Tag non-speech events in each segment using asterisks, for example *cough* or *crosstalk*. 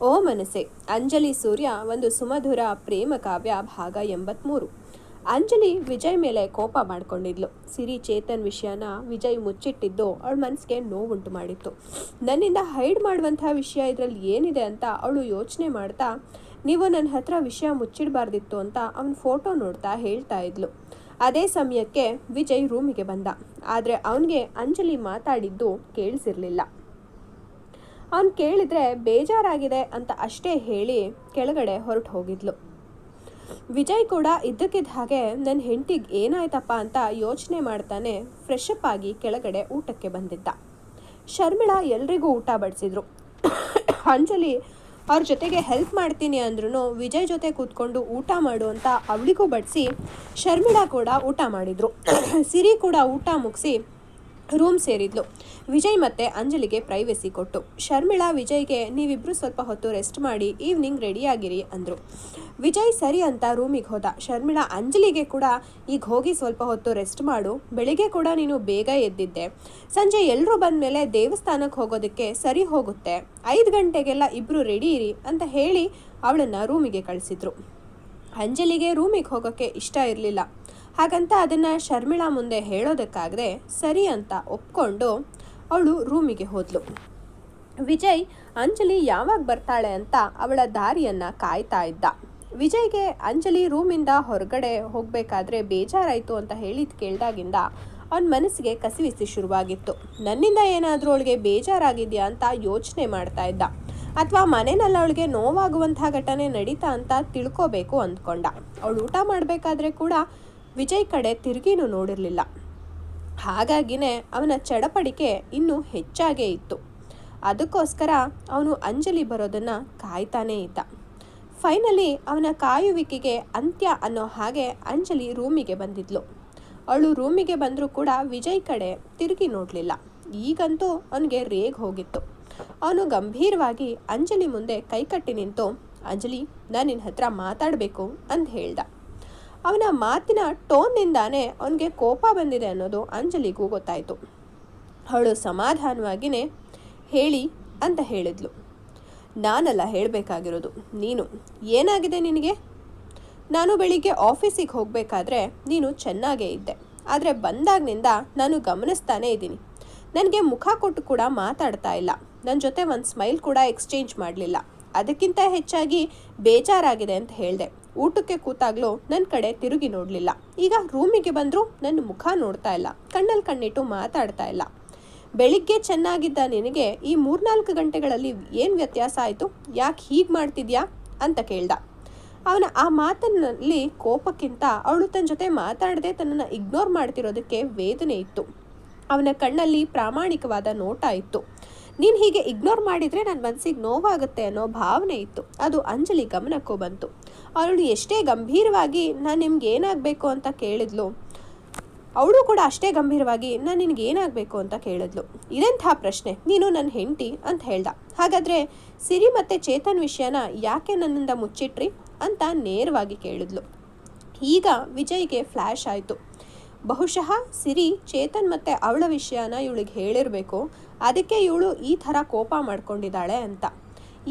ಓ ಮನಸ್ಸೆ, ಅಂಜಲಿ ಸೂರ್ಯ ಒಂದು ಸುಮಧುರ ಪ್ರೇಮ ಕಾವ್ಯ ಭಾಗ ಎಂಬತ್ಮೂರು. ಅಂಜಲಿ ವಿಜಯ್ ಮೇಲೆ ಕೋಪ ಮಾಡಿಕೊಂಡಿದ್ಲು. ಸಿರಿ ಚೇತನ್ ವಿಷಯನ ವಿಜಯ್ ಮುಚ್ಚಿಟ್ಟಿದ್ದು ಅವಳ ಮನಸ್ಸಿಗೆ ನೋವುಂಟು ಮಾಡಿತ್ತು. ನನ್ನಿಂದ ಹೈಡ್ ಮಾಡುವಂತಹ ವಿಷಯ ಇದರಲ್ಲಿ ಏನಿದೆ ಅಂತ ಅವಳು ಯೋಚನೆ ಮಾಡ್ತಾ, ನೀವು ನನ್ನ ಹತ್ರ ವಿಷಯ ಮುಚ್ಚಿಡಬಾರ್ದಿತ್ತು ಅಂತ ಅವನ ಫೋಟೋ ನೋಡ್ತಾ ಹೇಳ್ತಾ ಇದ್ಲು. ಅದೇ ಸಮಯಕ್ಕೆ ವಿಜಯ್ ರೂಮಿಗೆ ಬಂದ. ಆದರೆ ಅವನಿಗೆ ಅಂಜಲಿ ಮಾತಾಡಿದ್ದು ಕೇಳಿಸಿರ್ಲಿಲ್ಲ. ಅವನು ಕೇಳಿದ್ರೆ ಬೇಜಾರಾಗಿದೆ ಅಂತ ಅಷ್ಟೇ ಹೇಳಿ ಕೆಳಗಡೆ ಹೊರಟು ಹೋಗಿದ್ಲು. ವಿಜಯ್ ಕೂಡ ಇದ್ದಕ್ಕಿದ್ದ ಹಾಗೆ ನನ್ನ ಹೆಂಡತಿಗೆ ಏನಾಯ್ತಪ್ಪ ಅಂತ ಯೋಚನೆ ಮಾಡ್ತಾನೆ ಫ್ರೆಶ್ ಅಪ್ ಆಗಿ ಕೆಳಗಡೆ ಊಟಕ್ಕೆ ಬಂದಿದ್ದ. ಶರ್ಮಿಳಾ ಎಲ್ರಿಗೂ ಊಟ ಬಡಿಸಿದ್ರು. ಅಂಜಲಿ ಅವ್ರ ಜೊತೆಗೆ ಹೆಲ್ಪ್ ಮಾಡ್ತೀನಿ ಅಂದ್ರೂ ವಿಜಯ್ ಜೊತೆ ಕೂತ್ಕೊಂಡು ಊಟ ಮಾಡು ಅಂತ ಅವಳಿಗೂ ಬಡಿಸಿ ಶರ್ಮಿಳಾ ಕೂಡ ಊಟ ಮಾಡಿದ್ರು. ಸಿರಿ ಕೂಡ ಊಟ ಮುಗಿಸಿ ರೂಮ್ ಸೇರಿದ್ಲು. ವಿಜಯ್ ಮತ್ತೆ ಅಂಜಲಿಗೆ ಪ್ರೈವೆಸಿ ಕೊಟ್ಟು, ಶರ್ಮಿಳಾ, ವಿಜಯ್ಗೆ ನೀವಿಬ್ರು ಸ್ವಲ್ಪ ಹೊತ್ತು ರೆಸ್ಟ್ ಮಾಡಿ ಈವ್ನಿಂಗ್ ರೆಡಿಯಾಗಿರಿ ಅಂದರು. ವಿಜಯ್ ಸರಿ ಅಂತ ರೂಮಿಗೆ ಹೋದ. ಶರ್ಮಿಳಾ, ಅಂಜಲಿಗೆ ಕೂಡ ಈಗ ಹೋಗಿ ಸ್ವಲ್ಪ ಹೊತ್ತು ರೆಸ್ಟ್ ಮಾಡು, ಬೆಳಿಗ್ಗೆ ಕೂಡ ನೀನು ಬೇಗ ಎದ್ದಿದ್ದೆ. ಸಂಜೆ ಎಲ್ಲರೂ ಬಂದಮೇಲೆ ದೇವಸ್ಥಾನಕ್ಕೆ ಹೋಗೋದಕ್ಕೆ ಸರಿ ಹೋಗುತ್ತೆ. ಐದು ಗಂಟೆಗೆಲ್ಲ ಇಬ್ಬರು ರೆಡಿ ಇರಿ, ಅಂತ ಹೇಳಿ ಅವಳನ್ನು ರೂಮಿಗೆ ಕಳಿಸಿದ್ರು. ಅಂಜಲಿಗೆ ರೂಮಿಗೆ ಹೋಗೋಕ್ಕೆ ಇಷ್ಟ ಇರಲಿಲ್ಲ. ಹಾಗಂತ ಅದನ್ನು ಶರ್ಮಿಳಾ ಮುಂದೆ ಹೇಳೋದಕ್ಕಾಗದೆ ಸರಿ ಅಂತ ಒಪ್ಕೊಂಡು ಅವಳು ರೂಮಿಗೆ ಹೋದ್ಲು. ವಿಜಯ್, ಅಂಜಲಿ ಯಾವಾಗ ಬರ್ತಾಳೆ ಅಂತ ಅವಳ ದಾರಿಯನ್ನು ಕಾಯ್ತಾ ಇದ್ದ. ವಿಜಯ್ಗೆ ಅಂಜಲಿ ರೂಮಿಂದ ಹೊರಗಡೆ ಹೋಗಬೇಕಾದ್ರೆ ಬೇಜಾರಾಯಿತು ಅಂತ ಹೇಳಿದ್ ಕೇಳ್ದಾಗಿಂದ ಅವನ ಮನಸ್ಸಿಗೆ ಕಸಿವಿಸಿ ಶುರುವಾಗಿತ್ತು. ನನ್ನಿಂದ ಏನಾದರೂ ಅವಳಿಗೆ ಬೇಜಾರಾಗಿದೆಯಾ ಅಂತ ಯೋಚನೆ ಮಾಡ್ತಾ ಇದ್ದ. ಅಥವಾ ಮನೆಯಲ್ಲಿ ಅವಳಿಗೆ ನೋವಾಗುವಂತಹ ಘಟನೆ ನಡೀತಾ ಅಂತ ತಿಳ್ಕೋಬೇಕು ಅಂದ್ಕೊಂಡ. ಅವಳು ಊಟ ಮಾಡಬೇಕಾದ್ರೆ ಕೂಡ ವಿಜಯ್ ಕಡೆ ತಿರುಗಿನೂ ನೋಡಿರಲಿಲ್ಲ. ಹಾಗಾಗಿನೇ ಅವನ ಚಡಪಡಿಕೆ ಇನ್ನೂ ಹೆಚ್ಚಾಗೇ ಇತ್ತು. ಅದಕ್ಕೋಸ್ಕರ ಅವನು ಅಂಜಲಿ ಬರೋದನ್ನು ಕಾಯ್ತಾನೇ ಇದ್ದ. ಫೈನಲಿ ಅವನ ಕಾಯುವಿಕೆಗೆ ಅಂತ್ಯ ಅನ್ನೋ ಹಾಗೆ ಅಂಜಲಿ ರೂಮಿಗೆ ಬಂದಿದ್ಲು. ಅವಳು ರೂಮಿಗೆ ಬಂದರೂ ಕೂಡ ವಿಜಯ್ ಕಡೆ ತಿರುಗಿ ನೋಡಲಿಲ್ಲ. ಈಗಂತೂ ಅವನಿಗೆ ರೇಗ್ ಹೋಗಿತ್ತು. ಅವನು ಗಂಭೀರವಾಗಿ ಅಂಜಲಿ ಮುಂದೆ ಕೈಕಟ್ಟಿ ನಿಂತು, ಅಂಜಲಿ, ನಾನು ನಿನ್ನ ಹತ್ರ ಮಾತಾಡಬೇಕು ಅಂತ ಹೇಳ್ದ. ಅವನ ಮಾತಿನ ಟೋನ್ನಿಂದಾನೇ ಅವನಿಗೆ ಕೋಪ ಬಂದಿದೆ ಅನ್ನೋದು ಅಂಜಲಿಗೂ ಗೊತ್ತಾಯಿತು. ಅವಳು ಸಮಾಧಾನವಾಗಿಯೇ ಹೇಳಿ ಅಂತ ಹೇಳಿದ್ಲು. ನಾನಲ್ಲ ಹೇಳಬೇಕಾಗಿರೋದು. ನೀನು, ಏನಾಗಿದೆ ನಿನಗೆ? ನಾನು ಬೆಳಿಗ್ಗೆ ಆಫೀಸಿಗೆ ಹೋಗಬೇಕಾದ್ರೆ ನೀನು ಚೆನ್ನಾಗೇ ಇದ್ದೆ. ಆದರೆ ಬಂದಾಗಿನಿಂದ ನಾನು ಗಮನಿಸ್ತಾನೇ ಇದ್ದೀನಿ. ನನಗೆ ಮುಖ ಕೊಟ್ಟು ಕೂಡ ಮಾತಾಡ್ತಾ ಇಲ್ಲ. ನನ್ನ ಜೊತೆ ಒಂದು ಸ್ಮೈಲ್ ಕೂಡ ಎಕ್ಸ್ಚೇಂಜ್ ಮಾಡಲಿಲ್ಲ. ಅದಕ್ಕಿಂತ ಹೆಚ್ಚಾಗಿ ಬೇಜಾರಾಗಿದೆ ಅಂತ ಹೇಳಿದೆ. ಊಟಕ್ಕೆ ಕೂತಾಗ್ಲೂ ನನ್ನ ಕಡೆ ತಿರುಗಿ ನೋಡಲಿಲ್ಲ. ಈಗ ರೂಮಿಗೆ ಬಂದರೂ ನನ್ನ ಮುಖ ನೋಡ್ತಾ ಇಲ್ಲ. ಕಣ್ಣಲ್ಲಿ ಕಣ್ಣಿಟ್ಟು ಮಾತಾಡ್ತಾ ಇಲ್ಲ. ಬೆಳಿಗ್ಗೆ ಚೆನ್ನಾಗಿದ್ದ ನಿನಗೆ ಈ ಮೂರ್ನಾಲ್ಕು ಗಂಟೆಗಳಲ್ಲಿ ಏನು ವ್ಯತ್ಯಾಸ ಆಯಿತು? ಯಾಕೆ ಹೀಗೆ ಮಾಡ್ತಿದ್ಯಾ? ಅಂತ ಕೇಳ್ದ. ಅವನ ಆ ಮಾತಿನಲ್ಲಿ ಕೋಪಕ್ಕಿಂತ ಅವಳು ತನ್ನ ಜೊತೆ ಮಾತಾಡದೆ ತನ್ನನ್ನು ಇಗ್ನೋರ್ ಮಾಡ್ತಿರೋದಕ್ಕೆ ವೇದನೆ ಇತ್ತು. ಅವನ ಕಣ್ಣಲ್ಲಿ ಪ್ರಾಮಾಣಿಕವಾದ ನೋಟ ಇತ್ತು. ನೀನು ಹೀಗೆ ಇಗ್ನೋರ್ ಮಾಡಿದರೆ ನನ್ನ ಮನಸ್ಸಿಗೆ ನೋವಾಗುತ್ತೆ ಅನ್ನೋ ಭಾವನೆ ಇತ್ತು. ಅದು ಅಂಜಲಿ ಗಮನಕ್ಕೂ ಬಂತು. ಅವಳು ಎಷ್ಟೇ ಗಂಭೀರವಾಗಿ ನಾನು ನಿಮ್ಗೆ ಏನಾಗಬೇಕು ಅಂತ ಕೇಳಿದ್ಲು? ಅವಳು ಕೂಡ ಅಷ್ಟೇ ಗಂಭೀರವಾಗಿ ನಾನು ನಿನಗೆ ಏನಾಗಬೇಕು ಅಂತ ಕೇಳಿದ್ಲು? ಇದೆಂಥ ಪ್ರಶ್ನೆ. ನೀನು ನನ್ನ ಹೆಂಡತಿ ಅಂತ ಹೇಳ್ದ. ಹಾಗಾದರೆ ಸಿರಿ ಮತ್ತು ಚೇತನ್ ವಿಷಯನ ಯಾಕೆ ನನ್ನಿಂದ ಮುಚ್ಚಿಟ್ರಿ ಅಂತ ನೇರವಾಗಿ ಕೇಳಿದ್ಲು. ಈಗ ವಿಜಯ್ಗೆ ಫ್ಲ್ಯಾಶ್ ಆಯಿತು. ಬಹುಶಃ ಸಿರಿ ಚೇತನ್ ಮತ್ತು ಅವಳ ವಿಷಯನ ಇವಳಿಗೆ ಹೇಳಿರಬೇಕು. ಅದಕ್ಕೆ ಇವಳು ಈ ಥರ ಕೋಪ ಮಾಡ್ಕೊಂಡಿದ್ದಾಳೆ ಅಂತ.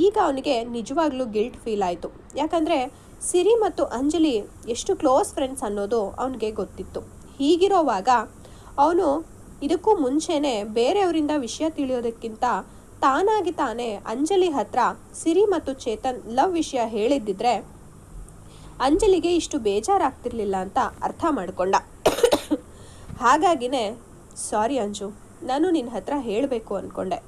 ಈಗ ಅವನಿಗೆ ನಿಜವಾಗ್ಲೂ ಗಿಲ್ಟ್ ಫೀಲ್ ಆಯಿತು. ಯಾಕಂದರೆ ಸಿರಿ ಮತ್ತು ಅಂಜಲಿ ಎಷ್ಟು ಕ್ಲೋಸ್ ಫ್ರೆಂಡ್ಸ್ ಅನ್ನೋದು ಅವನಿಗೆ ಗೊತ್ತಿತ್ತು. ಹೀಗಿರೋವಾಗ ಅವನು ಇದಕ್ಕೂ ಮುಂಚೆನೇ ಬೇರೆಯವರಿಂದ ವಿಷಯ ತಿಳಿಯೋದಕ್ಕಿಂತ ತಾನಾಗಿ ತಾನೇ ಅಂಜಲಿ ಹತ್ರ ಸಿರಿ ಮತ್ತು ಚೇತನ್ ಲವ್ ವಿಷಯ ಹೇಳಿದ್ದಿದ್ರೆ ಅಂಜಲಿಗೆ ಇಷ್ಟು ಬೇಜಾರಾಗ್ತಿರ್ಲಿಲ್ಲ ಅಂತ ಅರ್ಥ ಮಾಡಿಕೊಂಡ. *coughs* ಹಾಗಾಗಿನೇ ಸಾರಿ ಅಂಜು, ನಾನು ನಿನ್ನ ಹತ್ರ ಹೇಳಬೇಕು ಅಂದ್ಕೊಂಡೆ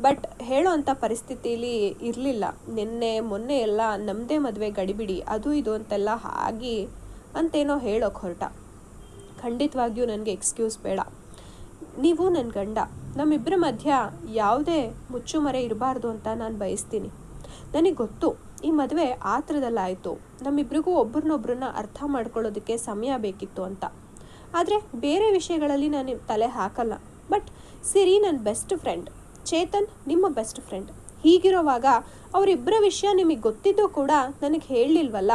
ಬಟ್ ಹೇಳೋ ಅಂಥ ಪರಿಸ್ಥಿತಿಲಿ ಇರಲಿಲ್ಲ. ನಿನ್ನೆ, ಮೊನ್ನೆ ಎಲ್ಲ ನಮ್ಮದೇ ಮದುವೆ ಗಡಿಬಿಡಿ, ಅದು ಇದು ಅಂತೆಲ್ಲ ಆಗಿ ಅಂತೇನೋ ಹೇಳೋಕೆ ಹೊರಟ. ಖಂಡಿತವಾಗಿಯೂ ನನಗೆ ಎಕ್ಸ್ಕ್ಯೂಸ್ ಬೇಡ. ನೀವು ನನ್ನ ಗಂಡ. ನಮ್ಮಿಬ್ಬರ ಮಧ್ಯ ಯಾವುದೇ ಮುಚ್ಚುಮರೆ ಇರಬಾರ್ದು ಅಂತ ನಾನು ಬಯಸ್ತೀನಿ. ನನಗೆ ಗೊತ್ತು, ಈ ಮದುವೆ ಆ ಥರದಲ್ಲಾಯಿತು ನಮ್ಮಿಬ್ರಿಗೂ ಒಬ್ರನ್ನೊಬ್ರನ್ನ ಅರ್ಥ ಮಾಡ್ಕೊಳ್ಳೋದಕ್ಕೆ ಸಮಯ ಬೇಕಿತ್ತು ಅಂತ. ಆದರೆ ಬೇರೆ ವಿಷಯಗಳಲ್ಲಿ ನಾನು ತಲೆ ಹಾಕಲ್ಲ. ಬಟ್ ಸಿರಿ ನನ್ನ ಬೆಸ್ಟ್ ಫ್ರೆಂಡ್. ಚೇತನ್ ನಿಮ್ಮ ಬೆಸ್ಟ್ ಫ್ರೆಂಡ್ ಹೀಗಿರೋವಾಗ ಅವರಿಬ್ಬರ ವಿಷಯ ನಿಮಗೆ ಗೊತ್ತಿದ್ದು ಕೂಡ ನನಗೆ ಹೇಳಲಿಲ್ವಲ್ಲ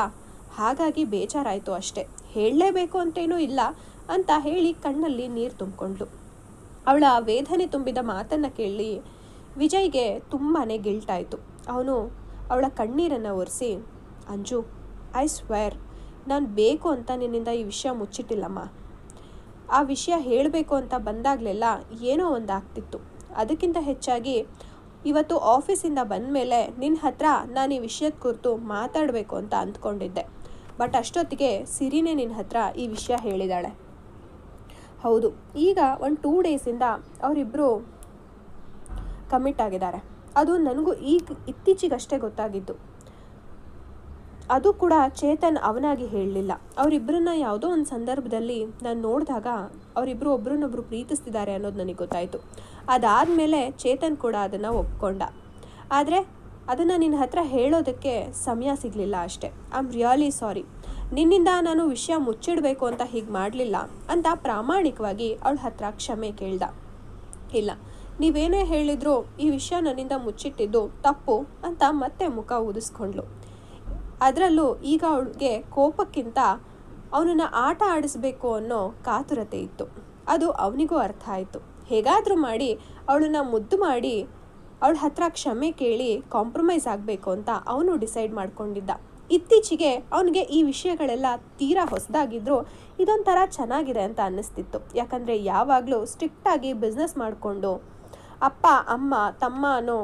ಹಾಗಾಗಿ ಬೇಜಾರಾಯಿತು ಅಷ್ಟೇ. ಹೇಳಲೇಬೇಕು ಅಂತೇನೂ ಇಲ್ಲ ಅಂತ ಹೇಳಿ ಕಣ್ಣಲ್ಲಿ ನೀರು ತುಂಬಿಕೊಂಡ್ಲು ಅವಳ ವೇದನೆ ತುಂಬಿದ ಮಾತನ್ನು ಕೇಳಿ ವಿಜಯ್ಗೆ ತುಂಬಾ ಗಿಲ್ಟಾಯಿತು. ಅವನು ಅವಳ ಕಣ್ಣೀರನ್ನು ಒರೆಸಿ, ಅಂಜು ಐ ಸ್ವೇರ್ ನಾನು ಬೇಕು ಅಂತ ನಿನ್ನಿಂದ ಈ ವಿಷಯ ಮುಚ್ಚಿಟ್ಟಿಲ್ಲಮ್ಮ. ಆ ವಿಷಯ ಹೇಳಬೇಕು ಅಂತ ಬಂದಾಗಲೆಲ್ಲ ಏನೋ ಒಂದು ಆಗ್ತಿತ್ತು ಅದಕ್ಕಿಂತ ಹೆಚ್ಚಾಗಿ ಇವತ್ತು ಆಫೀಸಿಂದ ಬಂದ ಮೇಲೆ ನಿನ್ನ ಹತ್ರ ನಾನು ಈ ವಿಷಯದ ಕುರಿತು ಮಾತಾಡಬೇಕು ಅಂತ ಅಂದ್ಕೊಂಡಿದ್ದೆ. ಬಟ್ ಅಷ್ಟೊತ್ತಿಗೆ ಸಿರಿನೇ ನಿನ್ನ ಹತ್ರ ಈ ವಿಷಯ ಹೇಳಿದಾಳೆ. ಹೌದು, ಈಗ ಒಂದು ಟೂ ಡೇಸಿಂದ ಅವರಿಬ್ಬರು ಕಮಿಟ್ ಆಗಿದ್ದಾರೆ. ಅದು ನನಗೂ ಈಗ ಇತ್ತೀಚೆಗಷ್ಟೇ ಗೊತ್ತಾಗಿದ್ದು. ಅದು ಕೂಡ ಚೇತನ್ ಅವನಾಗಿ ಹೇಳಲಿಲ್ಲ. ಅವರಿಬ್ಬರನ್ನ ಯಾವುದೋ ಒಂದು ಸಂದರ್ಭದಲ್ಲಿ ನಾನು ನೋಡಿದಾಗ ಅವರಿಬ್ಬರು ಒಬ್ರನ್ನೊಬ್ರು ಪ್ರೀತಿಸ್ತಿದ್ದಾರೆ ಅನ್ನೋದು ನನಗೆ ಗೊತ್ತಾಯಿತು. ಅದಾದಮೇಲೆ ಚೇತನ್ ಕೂಡ ಅದನ್ನು ಒಪ್ಕೊಂಡ. ಆದರೆ ಅದನ್ನು ನಿನ್ನ ಹತ್ರ ಹೇಳೋದಕ್ಕೆ ಸಮಯ ಸಿಗಲಿಲ್ಲ ಅಷ್ಟೇ. ಐ ಆಮ್ ರಿಯಲಿ ಸಾರಿ ನಿನ್ನಿಂದ ನಾನು ವಿಷಯ ಮುಚ್ಚಿಡಬೇಕು ಅಂತ ಹೀಗೆ ಮಾಡಲಿಲ್ಲ ಅಂತ ಪ್ರಾಮಾಣಿಕವಾಗಿ ಅವಳ ಹತ್ರ ಕ್ಷಮೆ ಕೇಳ್ದ. ಇಲ್ಲ, ನೀವೇನೇ ಹೇಳಿದ್ರು ಈ ವಿಷಯ ನನ್ನಿಂದ ಮುಚ್ಚಿಟ್ಟಿದ್ದು ತಪ್ಪು ಅಂತ ಮತ್ತೆ ಮುಖ ಊದಿಸ್ಕೊಂಡ್ಲು ಅದರಲ್ಲೂ ಈಗ ಅವಳಿಗೆ ಕೋಪಕ್ಕಿಂತ ಅವನನ್ನು ಆಟ ಆಡಿಸ್ಬೇಕು ಅನ್ನೋ ಕಾತುರತೆ ಇತ್ತು. ಅದು ಅವನಿಗೂ ಅರ್ಥ ಆಯಿತು. ಹೇಗಾದರೂ ಮಾಡಿ ಅವಳನ್ನು ಮುದ್ದು ಮಾಡಿ ಅವಳ ಹತ್ರ ಕ್ಷಮೆ ಕೇಳಿ ಕಾಂಪ್ರಮೈಸ್ ಆಗಬೇಕು ಅಂತ ಅವನು ಡಿಸೈಡ್ ಮಾಡ್ಕೊಂಡಿದ್ದ. ಇತ್ತೀಚೆಗೆ ಅವನಿಗೆ ಈ ವಿಷಯಗಳೆಲ್ಲ ತೀರಾ ಹೊಸದಾಗಿದ್ದರೂ ಇದೊಂಥರ ಚೆನ್ನಾಗಿದೆ ಅಂತ ಅನ್ನಿಸ್ತಿತ್ತು. ಯಾಕಂದರೆ ಯಾವಾಗಲೂ ಸ್ಟ್ರಿಕ್ಟಾಗಿ ಬಿಸ್ನೆಸ್ ಮಾಡಿಕೊಂಡು ಅಪ್ಪ, ಅಮ್ಮ, ತಮ್ಮ ಅನ್ನೋ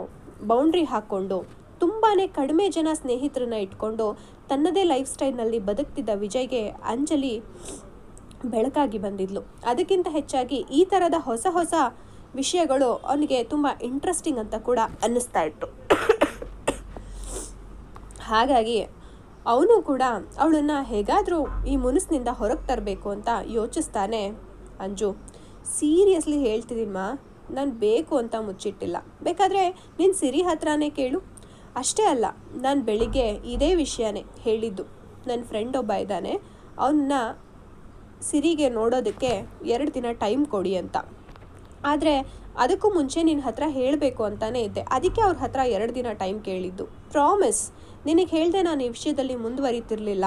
ಬೌಂಡ್ರಿ ಹಾಕ್ಕೊಂಡು ತುಂಬಾ ಕಡಿಮೆ ಜನ ಸ್ನೇಹಿತರನ್ನ ಇಟ್ಕೊಂಡು ತನ್ನದೇ ಲೈಫ್ ಸ್ಟೈಲ್ನಲ್ಲಿ ಬದುಕ್ತಿದ್ದ ವಿಜಯ್ಗೆ ಅಂಜಲಿ ಬೆಳಕಾಗಿ ಬಂದಿದ್ಲು. ಅದಕ್ಕಿಂತ ಹೆಚ್ಚಾಗಿ ಈ ಥರದ ಹೊಸ ಹೊಸ ವಿಷಯಗಳು ಅವನಿಗೆ ತುಂಬ ಇಂಟ್ರೆಸ್ಟಿಂಗ್ ಅಂತ ಕೂಡ ಅನ್ನಿಸ್ತಾ ಇತ್ತು. ಹಾಗಾಗಿ ಅವನು ಕೂಡ ಅವಳನ್ನು ಹೇಗಾದರೂ ಈ ಮುನಸ್ನಿಂದ ಹೊರಗೆ ತರಬೇಕು ಅಂತ ಯೋಚಿಸ್ತಾನೆ. ಅಂಜು, ಸೀರಿಯಸ್ಲಿ ಹೇಳ್ತಿದ್ದೀನಮ್ಮ ನಾನು ಬೇಕು ಅಂತ ಮುಚ್ಚಿಟ್ಟಿಲ್ಲ. ಬೇಕಾದರೆ ನಿನ್ನ ಸಿರಿ ಹತ್ರನೇ ಕೇಳು. ಅಷ್ಟೇ ಅಲ್ಲ, ನಾನು ಬೆಳಿಗ್ಗೆ ಇದೇ ವಿಷಯನೇ ಹೇಳಿದ್ದು. ನನ್ನ ಫ್ರೆಂಡ್ ಒಬ್ಬ ಇದ್ದಾನೆ ಅವನ್ನ ಸಿರಿಗೆ ನೋಡೋದಕ್ಕೆ ಎರಡು ದಿನ ಟೈಮ್ ಕೊಡಿ ಅಂತ. ಆದರೆ ಅದಕ್ಕೂ ಮುಂಚೆ ನಿನ್ನ ಹತ್ರ ಹೇಳಬೇಕು ಅಂತಾನೆ ಇದ್ದೆ. ಅದಕ್ಕೆ ಅವ್ರ ಹತ್ರ ಎರಡು ದಿನ ಟೈಮ್ ಕೇಳಿದ್ದು. ಪ್ರಾಮಿಸ್ ನಿನಗೆ ಹೇಳಿದೆ ನಾನು ಈ ವಿಷಯದಲ್ಲಿ ಮುಂದುವರಿತಿರ್ಲಿಲ್ಲ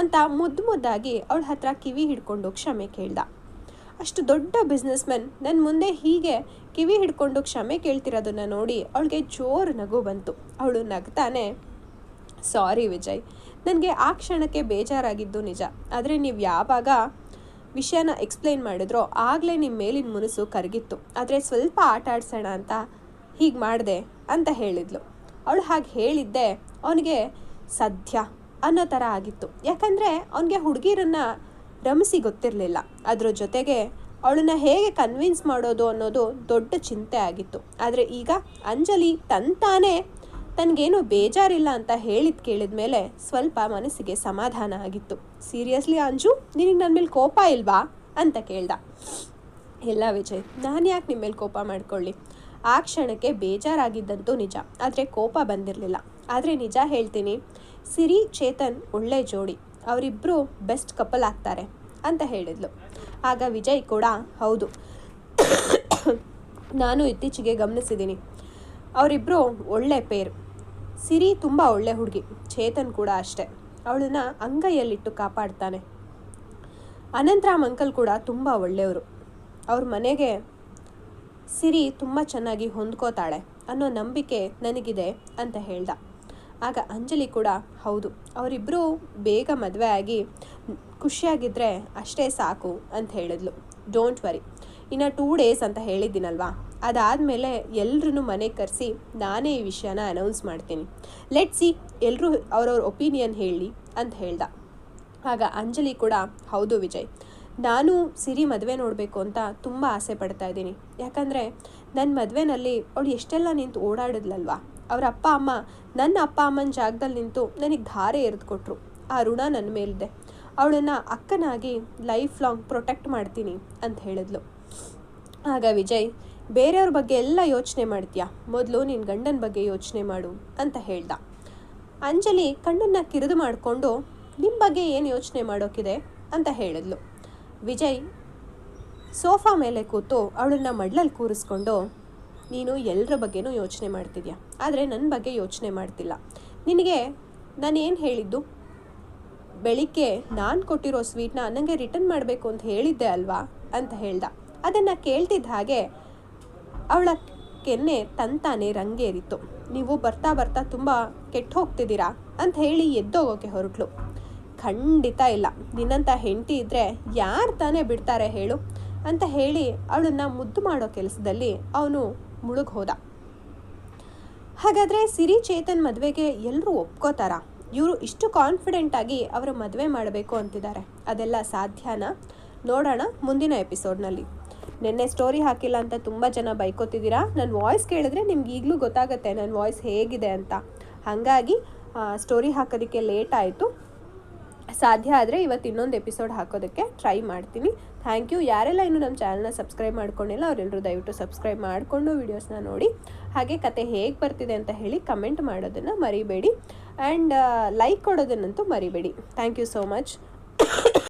ಅಂತ ಮುದ್ದು ಮುದ್ದಾಗಿ ಅವಳ ಹತ್ರ ಕಿವಿ ಹಿಡ್ಕೊಂಡು ಕ್ಷಮೆ ಕೇಳ್ದ. ಅಷ್ಟು ದೊಡ್ಡ ಬಿಸ್ನೆಸ್ಮೆನ್ ನನ್ನ ಮುಂದೆ ಹೀಗೆ ಕಿವಿ ಹಿಡ್ಕೊಂಡು ಕ್ಷಮೆ ಕೇಳ್ತಿರೋದನ್ನ ನೋಡಿ ಅವಳಿಗೆ ಜೋರು ನಗು ಬಂತು. ಅವಳು ನಗ್ತಾನೆ, ಸಾರಿ ವಿಜಯ್, ನನಗೆ ಆ ಕ್ಷಣಕ್ಕೆ ಬೇಜಾರಾಗಿದ್ದು ನಿಜ. ಆದರೆ ನೀವು ಯಾವಾಗ ವಿಷಯನ ಎಕ್ಸ್ಪ್ಲೈನ್ ಮಾಡಿದ್ರೋ ಆಗಲೇ ನಿಮ್ಮ ಮೇಲಿನ ಮುನಸು ಕರಗಿತ್ತು. ಆದರೆ ಸ್ವಲ್ಪ ಆಟ ಆಡ್ಸೋಣ ಅಂತ ಹೀಗೆ ಮಾಡಿದೆ, ಅಂತ ಹೇಳಿದ್ಲು. ಅವಳು ಹಾಗೆ ಹೇಳಿದ್ದೆ, ಅವನಿಗೆ ಸದ್ಯ ಅನ್ನೋ ಥರ ಆಗಿತ್ತು. ಯಾಕಂದರೆ ಅವನಿಗೆ ಹುಡುಗಿರನ್ನು ರಮಿಸಿ ಗೊತ್ತಿರಲಿಲ್ಲ. ಅದರ ಜೊತೆಗೆ ಅವಳನ್ನ ಹೇಗೆ ಕನ್ವಿನ್ಸ್ ಮಾಡೋದು ಅನ್ನೋದು ದೊಡ್ಡ ಚಿಂತೆ ಆಗಿತ್ತು. ಆದರೆ ಈಗ ಅಂಜಲಿ ತಂತಾನೇ ತನಗೇನು ಬೇಜಾರಿಲ್ಲ ಅಂತ ಹೇಳಿದ್ ಕೇಳಿದ ಮೇಲೆ ಸ್ವಲ್ಪ ಮನಸ್ಸಿಗೆ ಸಮಾಧಾನ ಆಗಿತ್ತು. ಸೀರಿಯಸ್ಲಿ ಅಂಜು? ನಿನಗೆ ನನ್ನ ಮೇಲೆ ಕೋಪ ಇಲ್ವಾ? ಅಂತ ಕೇಳ್ದ. ಎಲ್ಲ ವಿಜಯ್, ನಾನು ಯಾಕೆ ನಿಮ್ಮ ಮೇಲೆ ಕೋಪ ಮಾಡ್ಕೊಳ್ಳಿ? ಆ ಕ್ಷಣಕ್ಕೆ ಬೇಜಾರಾಗಿದ್ದಂತೂ ನಿಜ, ಆದರೆ ಕೋಪ ಬಂದಿರಲಿಲ್ಲ. ಆದರೆ ನಿಜ ಹೇಳ್ತೀನಿ, ಸಿರಿ, ಚೇತನ್ ಒಳ್ಳೆ ಜೋಡಿ ಅವರಿಬ್ಬರು ಬೆಸ್ಟ್ ಕಪಲ್ ಆಗ್ತಾರೆ, ಅಂತ ಹೇಳಿದ್ಲು. ಆಗ ವಿಜಯ್ ಕೂಡ, ಹೌದು. ನಾನು ಇತ್ತೀಚೆಗೆ ಗಮನಿಸಿದ್ದೀನಿ. ಅವರಿಬ್ಬರು ಒಳ್ಳೆ ಪೇರು. ಸಿರಿ ತುಂಬ ಒಳ್ಳೆ ಹುಡುಗಿ, ಚೇತನ್ ಕೂಡ ಅಷ್ಟೆ. ಅವಳನ್ನ ಅಂಗೈಯಲ್ಲಿಟ್ಟು ಕಾಪಾಡ್ತಾನೆ. ಅನಂತರಾಮ್ ಅಂಕಲ್ ಕೂಡ ತುಂಬ ಒಳ್ಳೆಯವರು. ಅವ್ರ ಮನೆಗೆ ಸಿರಿ ತುಂಬ ಚೆನ್ನಾಗಿ ಹೊಂದ್ಕೋತಾಳೆ ಅನ್ನೋ ನಂಬಿಕೆ ನನಗಿದೆ ಅಂತ ಹೇಳ್ದ. ಆಗ ಅಂಜಲಿ ಕೂಡ, ಹೌದು ಅವರಿಬ್ಬರು ಬೇಗ ಮದುವೆ ಆಗಿ ಖುಷಿಯಾಗಿದ್ದರೆ ಅಷ್ಟೇ ಸಾಕು ಅಂತ ಹೇಳಿದ್ಲು. ಡೋಂಟ್ ವರಿ ಇನ್ನು ಟೂ ಡೇಸ್ ಅಂತ ಹೇಳಿದ್ದೀನಲ್ವಾ? ಅದಾದಮೇಲೆ ಎಲ್ಲರೂ ಮನೆಗೆ ಕರೆಸಿ ನಾನೇ ಈ ವಿಷಯನ ಅನೌನ್ಸ್ ಮಾಡ್ತೀನಿ. ಲೆಟ್ ಸಿ ಎಲ್ಲರೂ ಅವ್ರವ್ರ ಒಪಿನಿಯನ್ ಹೇಳಿ ಅಂತ ಹೇಳ್ದ. ಆಗ ಅಂಜಲಿ ಕೂಡ, ಹೌದು ವಿಜಯ್, ನಾನು ಸಿರಿ ಮದುವೆ ನೋಡಬೇಕು ಅಂತ ತುಂಬ ಆಸೆ ಪಡ್ತಾ ಇದ್ದೀನಿ. ಯಾಕಂದರೆ ನನ್ನ ಮದುವೆನಲ್ಲಿ ಅವಳು ಎಷ್ಟೆಲ್ಲ ನಿಂತು ಓಡಾಡಿದ್ಲಲ್ವಾ? ಅವ್ರ ಅಪ್ಪ ಅಮ್ಮ, ನನ್ನ ಅಪ್ಪ ಅಮ್ಮನ ಜಾಗದಲ್ಲಿ ನಿಂತು ನನಗೆ ಧಾರೆ ಎರೆದುಕೊಟ್ರು. ಆ ಋಣ ನನ್ನ ಮೇಲಿದೆ. ಅವಳನ್ನು ಅಕ್ಕನಾಗಿ ಲೈಫ್ ಲಾಂಗ್ ಪ್ರೊಟೆಕ್ಟ್ ಮಾಡ್ತೀನಿ ಅಂತ ಹೇಳಿದ್ಲು. ಆಗ ವಿಜಯ್, ಬೇರೆಯವ್ರ ಬಗ್ಗೆ ಎಲ್ಲ ಯೋಚನೆ ಮಾಡ್ತೀಯಾ? ಮೊದಲು ನಿನ್ನ ಗಂಡನ ಬಗ್ಗೆ ಯೋಚನೆ ಮಾಡು ಅಂತ ಹೇಳ್ದ. ಅಂಜಲಿ ಕಣ್ಣನ್ನು ಕಿರಿದು ಮಾಡಿಕೊಂಡು ನಿಮ್ಮ ಬಗ್ಗೆ ಏನು ಯೋಚನೆ ಮಾಡೋಕ್ಕಿದೆ ಅಂತ ಹೇಳಿದ್ಲು. ವಿಜಯ್ ಸೋಫಾ ಮೇಲೆ ಕೂತು ಅವಳನ್ನ ಮಡ್ಲಲ್ಲಿ ಕೂರಿಸ್ಕೊಂಡು ನೀನು ಎಲ್ಲರ ಬಗ್ಗೆನೂ ಯೋಚನೆ ಮಾಡ್ತಿದ್ಯಾ? ಆದರೆ ನನ್ನ ಬಗ್ಗೆ ಯೋಚನೆ ಮಾಡ್ತಿಲ್ಲ. ನಿನಗೆ ನಾನು ಏನು ಹೇಳಿದ್ದು? ಬೆಳಿಗ್ಗೆ ನಾನು ಕೊಟ್ಟಿರೋ ಸ್ವೀಟ್ನ ನನಗೆ ರಿಟರ್ನ್ ಮಾಡಬೇಕು ಅಂತ ಹೇಳಿದ್ದೆ ಅಲ್ವಾ? ಅಂತ ಹೇಳ್ದ. ಅದನ್ನು ಕೇಳ್ತಿದ್ದ ಹಾಗೆ ಅವಳ ಕೆನ್ನೆ ತಂತಾನೆ ರಂಗೇರಿತ್ತು. ನೀವು ಬರ್ತಾ ಬರ್ತಾ ತುಂಬ ಕೆಟ್ಟು ಹೋಗ್ತಿದ್ದೀರಾ ಅಂತ ಹೇಳಿ ಎದ್ದೋಗೋಕೆ ಹೊರಟ್ಲು. ಖಂಡಿತ ಇಲ್ಲ. ನಿನ್ನಂಥ ಹೆಂಡತಿ ಇದ್ದರೆ ಯಾರು ತಾನೇ ಬಿಡ್ತಾರೆ ಹೇಳು? ಅಂತ ಹೇಳಿ ಅವಳನ್ನು ಮುದ್ದು ಮಾಡೋ ಕೆಲಸದಲ್ಲಿ ಅವನು ಮುಳುಗ್ ಹೋದ ಹಾಗಾದರೆ ಸಿರಿ ಚೇತನ್ ಮದುವೆಗೆ ಎಲ್ಲರೂ ಒಪ್ಕೋತಾರ? ಇವರು ಇಷ್ಟು ಕಾನ್ಫಿಡೆಂಟ್ ಆಗಿ ಅವರು ಮದುವೆ ಮಾಡಬೇಕು ಅಂತಿದ್ದಾರೆ ಅದೆಲ್ಲ ಸಾಧ್ಯನಾ? ನೋಡೋಣ ಮುಂದಿನ ಎಪಿಸೋಡ್ನಲ್ಲಿ. ನಿನ್ನೆ ಸ್ಟೋರಿ ಹಾಕಿಲ್ಲ ಅಂತ ತುಂಬ ಜನ ಬೈಕೋತಿದ್ದೀರಾ? ನನ್ನ ವಾಯ್ಸ್ ಕೇಳಿದ್ರೆ ನಿಮ್ಗೆ ಈಗಲೂ ಗೊತ್ತಾಗುತ್ತೆ ನನ್ನ ವಾಯ್ಸ್ ಹೇಗಿದೆ ಅಂತ. ಹಾಗಾಗಿ ಸ್ಟೋರಿ ಹಾಕೋದಕ್ಕೆ ಲೇಟ್ ಆಯಿತು. ಸಾಧ್ಯ ಆದರೆ ಇವತ್ತು ಇನ್ನೊಂದು ಎಪಿಸೋಡ್ ಹಾಕೋದಕ್ಕೆ ಟ್ರೈ ಮಾಡ್ತೀನಿ. ಥ್ಯಾಂಕ್ ಯು ಯಾರೆಲ್ಲ ಇನ್ನೂ ನಮ್ಮ ಚಾನಲ್ನ ಸಬ್ಸ್ಕ್ರೈಬ್ ಮಾಡ್ಕೊಂಡಿಲ್ಲ ಅವರೆಲ್ಲರೂ ದಯವಿಟ್ಟು ಸಬ್ಸ್ಕ್ರೈಬ್ ಮಾಡಿಕೊಂಡು ವೀಡಿಯೋಸ್ನ ನೋಡಿ. ಹಾಗೆ ಕತೆ ಹೇಗೆ ಬರ್ತಿದೆ ಅಂತ ಹೇಳಿ ಕಮೆಂಟ್ ಮಾಡೋದನ್ನು ಮರಿಬೇಡಿ. ಆ್ಯಂಡ್ ಲೈಕ್ ಕೊಡೋದನ್ನಂತೂ ಮರಿಬೇಡಿ. Thank you so much